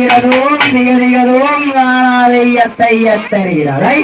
திகதோம் திகதிகதோம் காணாதை எத்தை